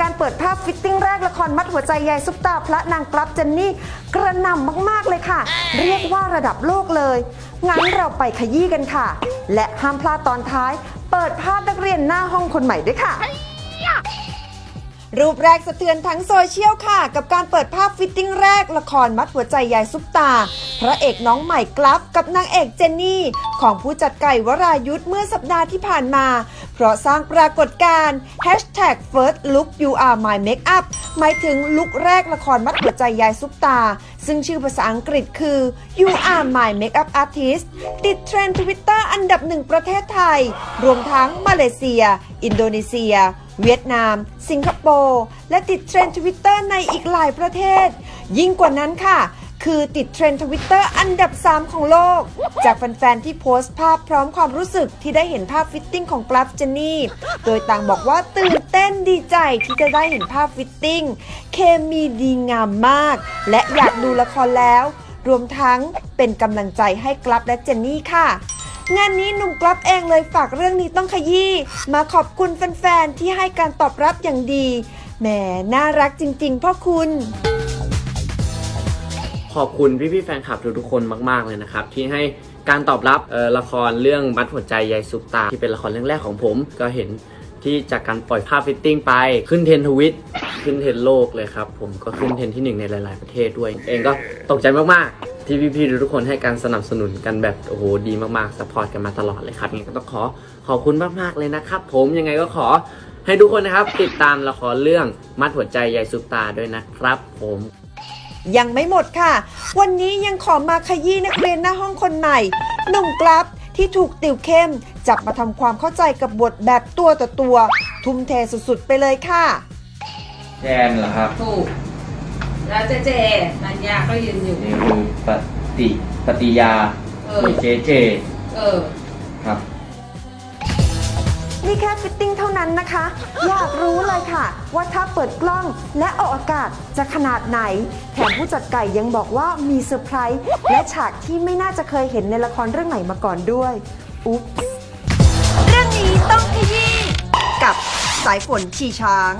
การมัดหัวใจยายซุปตาพระนางกลับเจนนี่กระหน่ำมาก ๆ เลยค่ะ เรียกว่าระดับโลกเลยงั้นเราไปขยี้กันค่ะ และห้ามพลาดตอนท้าย เปิดภาพนักเรียนหน้าห้องคนใหม่ด้วยค่ะ รูปแรกสะเทือนทั้งโซเชียลค่ะ กับการเปิดภาพฟิตติ้งแรกละครมัดหัวใจยายซุปตา พระเอกน้องใหม่กลับกับนางเอกเจนนี่ ของผู้จัดไก่วรายุทธเมื่อสัปดาห์ที่ผ่านมา เพราะสร้างปรากฏการณ์ Hashtag First Look You Are My Makeup หมายถึงลุคแรกละครมัดหัวใจยายซุปตา ซึ่งชื่อภาษาอังกฤษคือ You Are My Makeup Artist ติดเทรนด์ทวิตเตอร์อันดับหนึ่งประเทศไทย รวมทั้งมาเลเซีย อินโดนีเซีย เวียดนาม สิงคโปร์ และติดเทรนด์ทวิตเตอร์ในอีกหลายประเทศ ยิ่งกว่านั้นค่ะ คือติดเทรนด์ทวิตเตอร์อันดับ 3 ของโลก จากแฟนๆที่โพสต์ภาพพร้อมความรู้สึกที่ได้เห็นภาพฟิตติ้งของกราฟเจนนี่ โดยต่างบอกว่าตื่นเต้นดีใจที่จะได้เห็นภาพฟิตติ้ง เคมีดีงามมาก และอยากดูละครแล้ว รวมทั้งเป็นกำลังใจให้กราฟและเจนนี่ค่ะงานนี้หนุ่มกลับเองเลยฝากเรื่องนี้ต้องขยี้มาขอบคุณแฟนๆ ที่ให้การตอบรับอย่างดี แหม น่ารักจริงๆ พ่อคุณ ขอบคุณพี่ๆแฟนคลับทุกๆคนมากๆเลยนะครับ ที่ให้การตอบรับละครเรื่องมัดหัวใจยายซุปตา ที่เป็นละครเรื่องแรกของผม ก็เห็นที่จากการปล่อยภาพฟิตติ้งไปขึ้นเทรนทวิตขึ้นเทรนโลกเลยครับ ผมก็ขึ้นเทรนที่หนึ่งในหลาย ๆประเทศด้วย เองก็ตกใจมากๆ ที่พี่ๆทุกๆคนให้การสนับสนุนกันแบบโอ้โหดีมากๆสปอร์ตกันมาตลอดเลยครับยังไงก็ต้องขอขอบคุณมากๆเลยนะครับ ผมยังไงก็ขอให้ทุกคนนะครับ ติดตามละครเรื่องมัดหัวใจยายซุปตาด้วยนะครับ ผม ยังไม่หมดค่ะ วันนี้ยังขอมาขยี้นักเรียนหน้าห้องคนใหม่หนุ่มกลับที่ถูกติวเข้ม จับมาทำความเข้าใจกับบทแบบตัวต่อตัว ทุ่มเทสุดๆไปเลยค่ะ แจนเหรอครับ ถูก แล้วเจเจนัญญาก็ยืนอยู่ นี่คือปฏิปฏิยาเออ มีเจเจเออ ครับ ที่แค่ฟิตติ้งเท่านั้นนะคะ อยากรู้เลยค่ะ ว่าถ้าเปิดกล้องและออกอากาศจะขนาดไหน แถมผู้จัดไก่ยังบอกว่ามีเซอร์ไพรส์และฉากที่ไม่น่าจะเคยเห็นในละครเรื่องไหนมาก่อนด้วยอุ๊บเรื่องนี้ต้องขยี้กับสายฝนชีช้าง